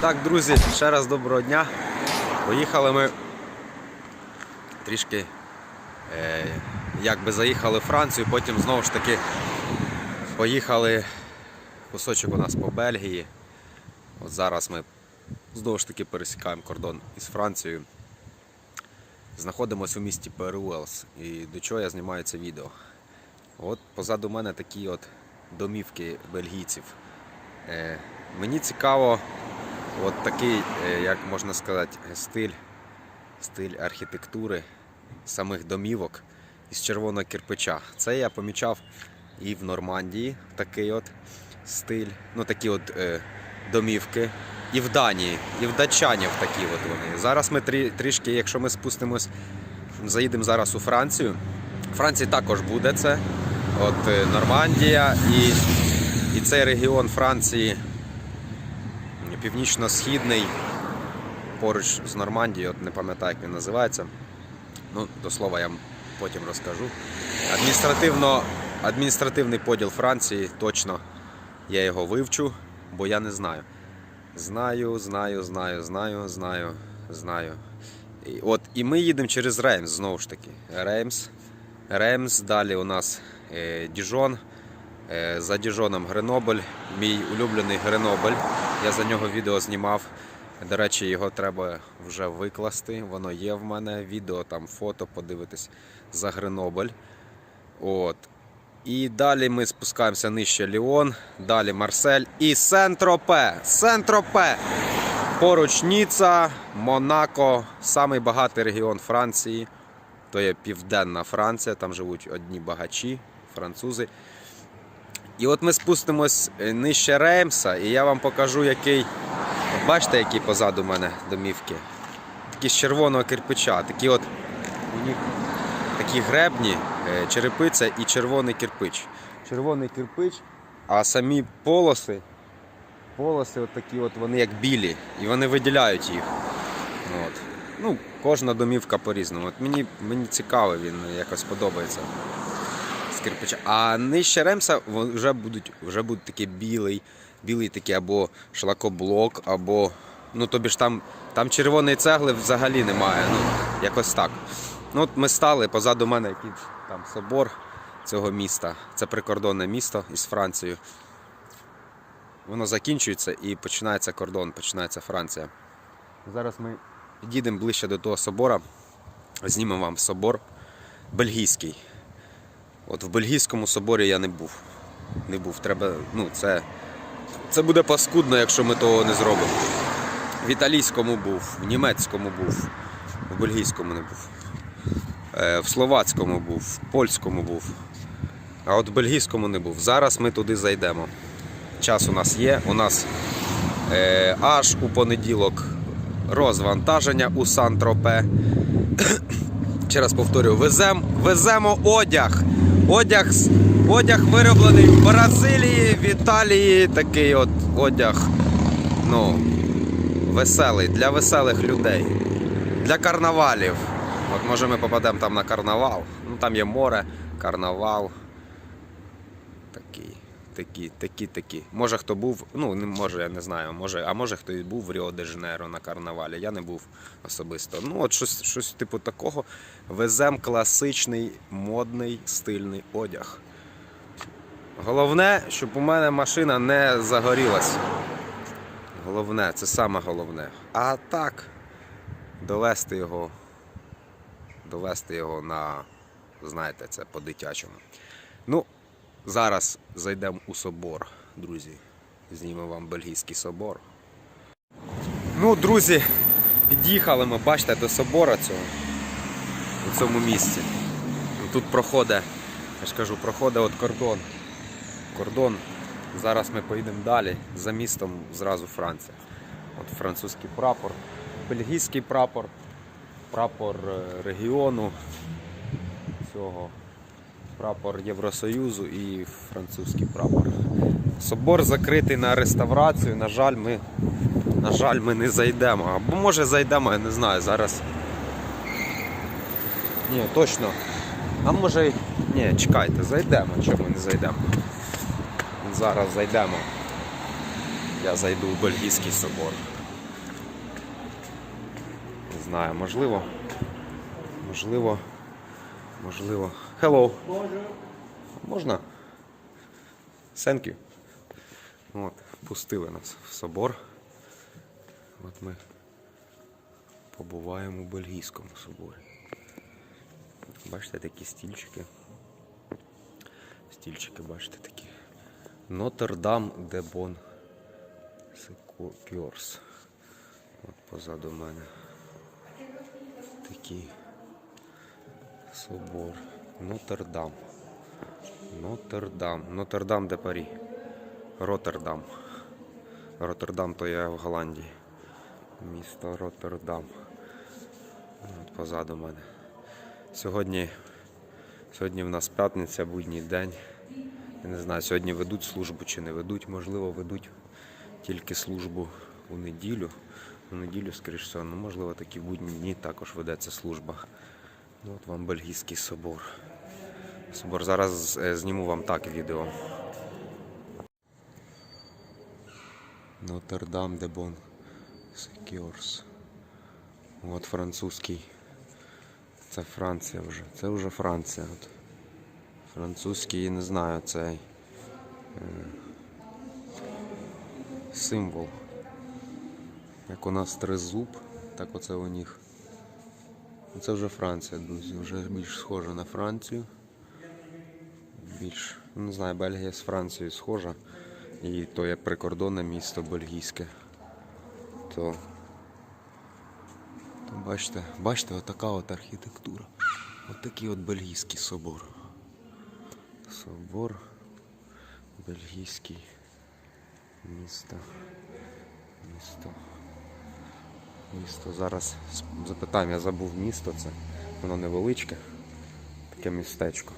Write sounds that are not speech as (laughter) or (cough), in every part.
Так, друзі, ще раз доброго дня. Поїхали ми трішки, е, якби заїхали в Францію, потім знову ж таки поїхали кусочок у нас по Бельгії. От зараз ми знову ж таки пересікаємо кордон із Францією. Знаходимося у місті Перуелс. І до чого я знімаю це відео. От позаду мене такі от домівки бельгійців. Е, мені цікаво, от такий, е, як можна сказати, стиль, стиль архітектури самих домівок із червоного кирпича. Це я помічав і в Нормандії такий от стиль, ну такі от е, домівки. І в Данії, і в датчанів такі от вони. Зараз ми трі, трішки, якщо ми спустимось, заїдемо зараз у Францію. В Франції також буде це. От е, Нормандія і, і цей регіон Франції північно-східний, поруч з Нормандією, от не пам'ятаю, як він називається. Ну, до слова, я вам потім розкажу. Адміністративно, адміністративний поділ Франції точно я його вивчу, бо я не знаю. Знаю, знаю, знаю, знаю, знаю, знаю. І, от, і ми їдемо через Реймс, знову ж таки. Реймс. Реймс, далі у нас е, Діжон. Е, за Діжоном Гренобль, мій улюблений Гренобль. Я за нього відео знімав. До речі, його треба вже викласти. Воно є в мене. Відео, там фото подивитись за Гренобль. От. І далі ми спускаємося нижче Ліон, далі Марсель і Сен-Тропе. Сен-Тропе. Поруч Ніца, Монако, самий багатий регіон Франції. То є Південна Франція, там живуть одні багачі, французи. І от ми спустимось е, нижче Реймса, і я вам покажу, який. Бачите, які позаду мене домівки? Такі з червоного кирпича, такі от такі гребні, е, черепиця і червоний кирпич. Червоний кирпич, а самі полоси, полоси от такі от вони як білі, і вони виділяють їх. От. Ну, кожна домівка по-різному. От мені, мені цікаво, він якось подобається з кирпича. А нижче ремса вже будуть вже будуть такі білий, білий такий або шлакоблок, або. Ну тобі ж там, там червоної цегли взагалі немає. Ну, якось так. Ну от ми стали, позаду мене якийсь там собор цього міста. Це прикордонне місто із Францією. Воно закінчується і починається кордон, починається Франція. Зараз ми підійдемо ближче до того собора, знімемо вам собор бельгійський. От в Бельгійському соборі я не був. Не був. Треба, ну, це, це буде паскудно, якщо ми того не зробимо. В італійському був, в німецькому був, в бельгійському не був. Е, в словацькому був, в польському був. А от в бельгійському не був. Зараз ми туди зайдемо. Час у нас є. У нас е, аж у понеділок розвантаження у Сан-Тропе. (coughs) Ще раз повторюю, везем, веземо одяг. Одяг, одяг вироблений в Бразилії, в Італії. Такий от одяг. Ну, веселий, для веселих людей. Для карнавалів. От може ми попадемо там на карнавал. Ну там є море, карнавал. Такий, такі, такі, такі. Може хто був, ну не може, я не знаю, може, а може хто і був в Ріо де Жанейро на карнавалі. Я не був особисто. Ну, от щось, щось типу такого. Везем класичний, модний, стильний одяг. Головне, щоб у мене машина не загорілась. Головне, це саме головне. А так, довести його, довести його на, знаєте, це по-дитячому. Ну, зараз зайдемо у собор, друзі. Знімемо вам бельгійський собор. Ну, друзі, під'їхали ми, бачите, до собора цього у цьому місці. Ну, Тут проходить, я ж кажу, проходить от кордон. Кордон. Зараз ми поїдемо далі. За містом зразу Франція. От французький прапор, бельгійський прапор, прапор е, регіону цього, прапор Євросоюзу і французький прапор. Собор закритий на реставрацію. На жаль, ми, на жаль, ми не зайдемо. Або може зайдемо, я не знаю. Зараз ні, точно. А може. Ні, чекайте, зайдемо, чому не зайдемо. Зараз зайдемо. Я зайду в Бельгійський собор. Не знаю, можливо. Можливо. Можливо. Hello. Можна? Thank you. От, пустили нас в собор. От ми побуваємо у Бельгійському соборі. Бачите такі стільчики. Стільчики, бачите такі. Нотр-Дам де Бон Секурс. От позаду мене. Такий собор. Нотр-Дам. Нотр-Дам. Нотр-Дам де Парі. Роттердам. Роттердам то я в Голландії. Місто Роттердам. От позаду мене. Сьогодні, сьогодні в нас п'ятниця, будній день. Я не знаю, сьогодні ведуть службу чи не ведуть. Можливо, ведуть тільки службу у неділю. У неділю, скоріш всього, ну можливо, такі будні дні також ведеться служба. Ну, от вам Бельгійський собор. Собор. Зараз е, зніму вам так відео. Нотр-Дам де Бон Секюрс. От французький. Це Франція вже. Це вже Франція. От. Французький, не знаю, цей е, символ. Як у нас тризуб, так оце у них. Ну, Це вже Франція, друзі, вже більш схоже на Францію. Більш, ну, не знаю, Бельгія з Францією схожа. І то як прикордонне місто бельгійське. То, то бачите, бачите, отака от архітектура. От от бельгійський собор. Собор бельгійський. Місто. Місто. Місто. Зараз запитаємо, я забув місто це. Воно невеличке. Таке містечко.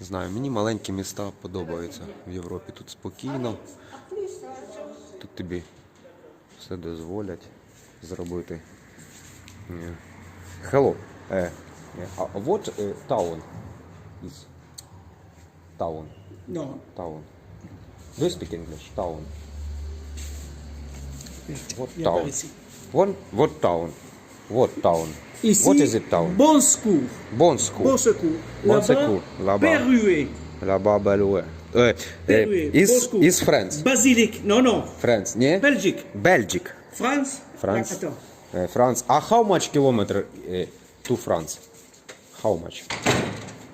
Не знаю, мені маленькі міста подобаються в Європі. Тут спокійно. Тут тобі все дозволять зробити. Hello. Е, е, а what е, town is? Town. No, Town. Do you speak English? Town. What il y a pas town? ici. What, what town? What town? Ici, What is it town? Bon secours. Bon school. Bon secours. Bon Là-bas, secours, là-bas. Perruet. Là-bas, Baloué. Euh, Perruet. euh, is, bon secours. is France. Basilique. Non, non. France, не? Belgique. Belgic. France. France. Ah, Attends. Uh, France. А how much kilometer uh, to France? How much?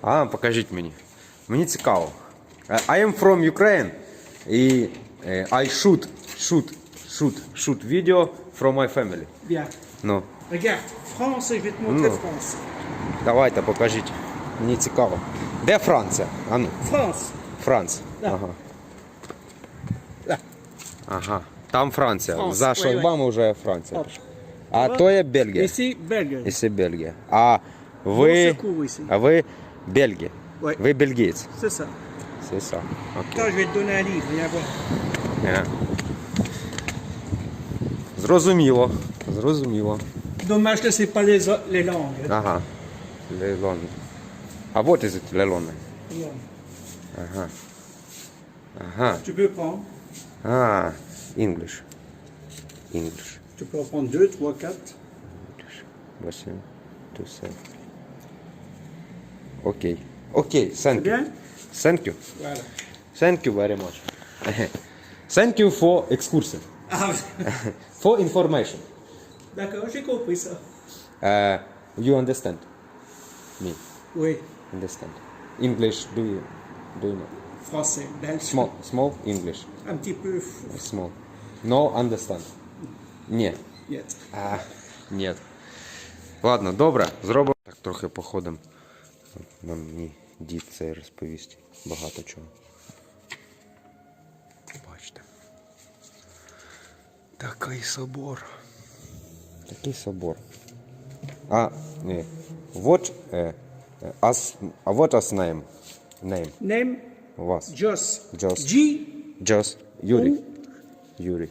А, покажіть мені. Мені цікаво. Uh, I am from Ukraine. І uh, I shoot, shoot, shoot, shoot video from my family. Bien. Ну, Regarde. France, et je vais te montrer Non. France. давайте покажіть. Мені цікаво. Де Франція? А ну, France. Франц. Да. Ага. Là. Ага. Там Франція. Франц, За ой, шлагбаумом вже Франція. Оп. пише. А то є Бельгія. Ici, Belgique. І це Бельгія. А ви. Bon secours ici. А ви Бельгія. Ouais. Ви бельгієць. C'est ça. Це ça. Окей. Attends, je vais te donner un livre. Viens voir. Ага. Зрозуміло. Зрозуміло. Dommage que c'est pas les, les langues. Ага. Лелон. А вот is it Лелон. Non. Ага. Ага. Tu peux prendre. А, English. English. Tu peux en prendre deux, trois, quatre. Восемь. Two, seven. Окей. Окей, thank you. Bien Thank you. Voilà. Thank you very much. (laughs) Thank you for excursion. Ah, (laughs) For information. d'accord, j'ai compris ça. Uh, you understand me? Oui. Understand. English, do you do you know? Français, belge. Small, small English. Un petit peu. Small. No understand. Ні. Нет. А, ні. Ладно, добре, зробимо. Так трохи походимо. Нам мені дід цей розповість багато чого. Такий собор. Такий собор. А, ні. Вот, е, е, as, а what as name? Name Name, вас. Joss. Joss. G, Just Юрій. Юрій.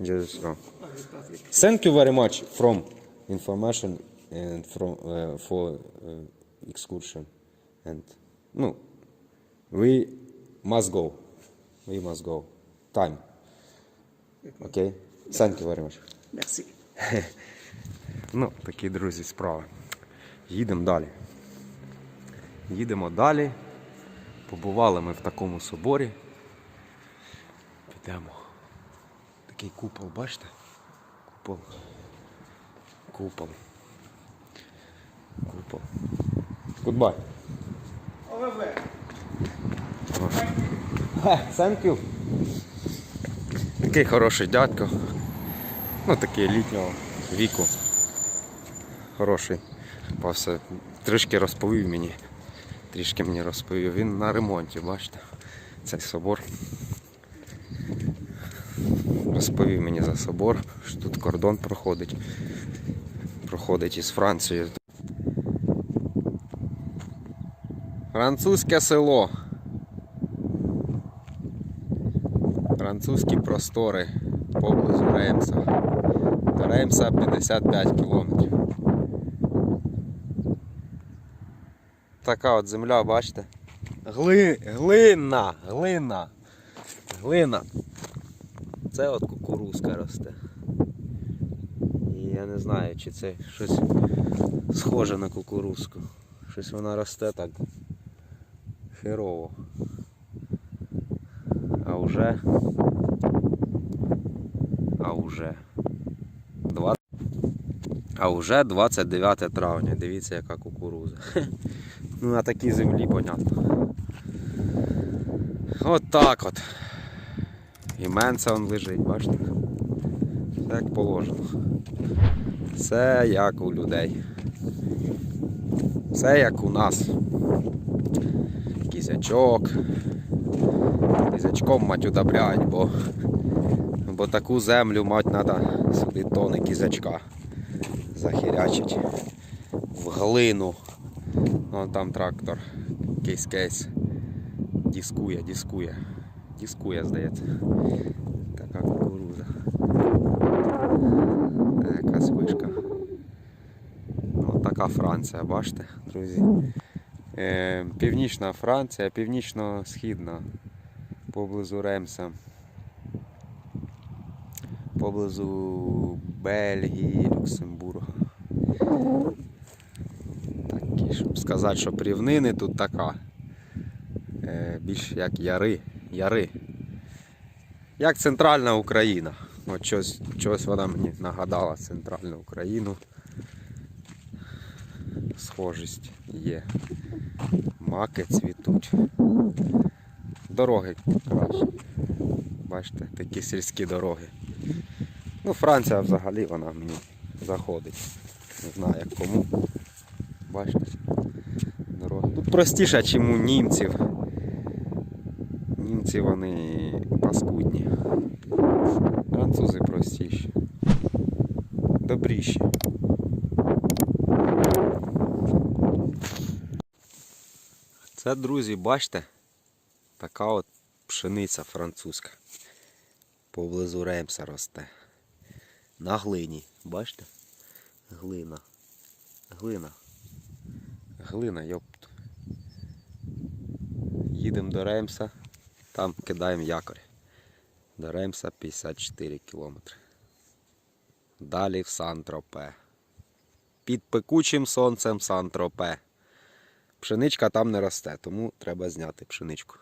E. Oh. Ah, j'ai pas fait. Thank you very much from information and from uh, for uh, excursion and no we must go we must go time okay thank you very much Merci. (laughs) Ну, такі, друзі, справи. Їдемо далі. Їдемо далі. Побували ми в такому соборі. Підемо. Такий купол, бачите? Купол. Купол. Купол. Goodbye. Thank you. Такий хороший дядько. Ну такий літнього віку. Хороший. По все. Трішки розповів мені. Трішки мені розповів. Він на ремонті, бачите? Цей собор. Розповів мені за собор, що тут кордон проходить. Проходить із Францією. Французьке село. Французькі простори поблизу Реймса. До Реймса 55 кілометрів. Така от земля, бачите? Гли... Глина, глина, глина. Це от кукурузка росте. І я не знаю, чи це щось схоже на кукурузку. Щось вона росте так херово. А вже. А вже. Два... А вже 29 травня. Дивіться, яка кукуруза. (laughs) Ну на такій землі, понятно. От так от. І менце он лежить, бачите? Все як положено. Все як у людей. Все як у нас. Кізячок. Кізячком мать удобряють, бо, бо таку землю мать треба сюди тони кізячка захирячить в глину. Вон там трактор. Кейс-кейс. Дискує, дискує. Дискує, здається. Така кукуруза. Е, Якась вишка. Ну, така Франція, бачите, друзі. Е, Північна Франція, північно-східна, поблизу Ремса. Поблизу Бельгії, Люксембурга. Такі, щоб сказати, що по рівнини тут така. Е, більш як яри. Яри. Як центральна Україна. От щось, щось вона мені нагадала центральну Україну. Схожість є. Маки цвітуть. Дороги краще. Бачите, такі сільські дороги. Ну, Франція взагалі вона мені заходить. Не знаю як кому. Бачите? Дороги. Тут простіше, ніж у німців. Німці вони паскудні. Французи простіші. Добріші. Це, друзі, бачите, така от пшениця французька. Поблизу Реймса росте. На глині, бачите? Глина. Глина. Глина, йопт. Їдемо до Реймса, там кидаємо якорь. До Реймса 54 кілометри. Далі в Сан-Тропе. Під пекучим сонцем Сан-Тропе. Пшеничка там не росте, тому треба зняти пшеничку.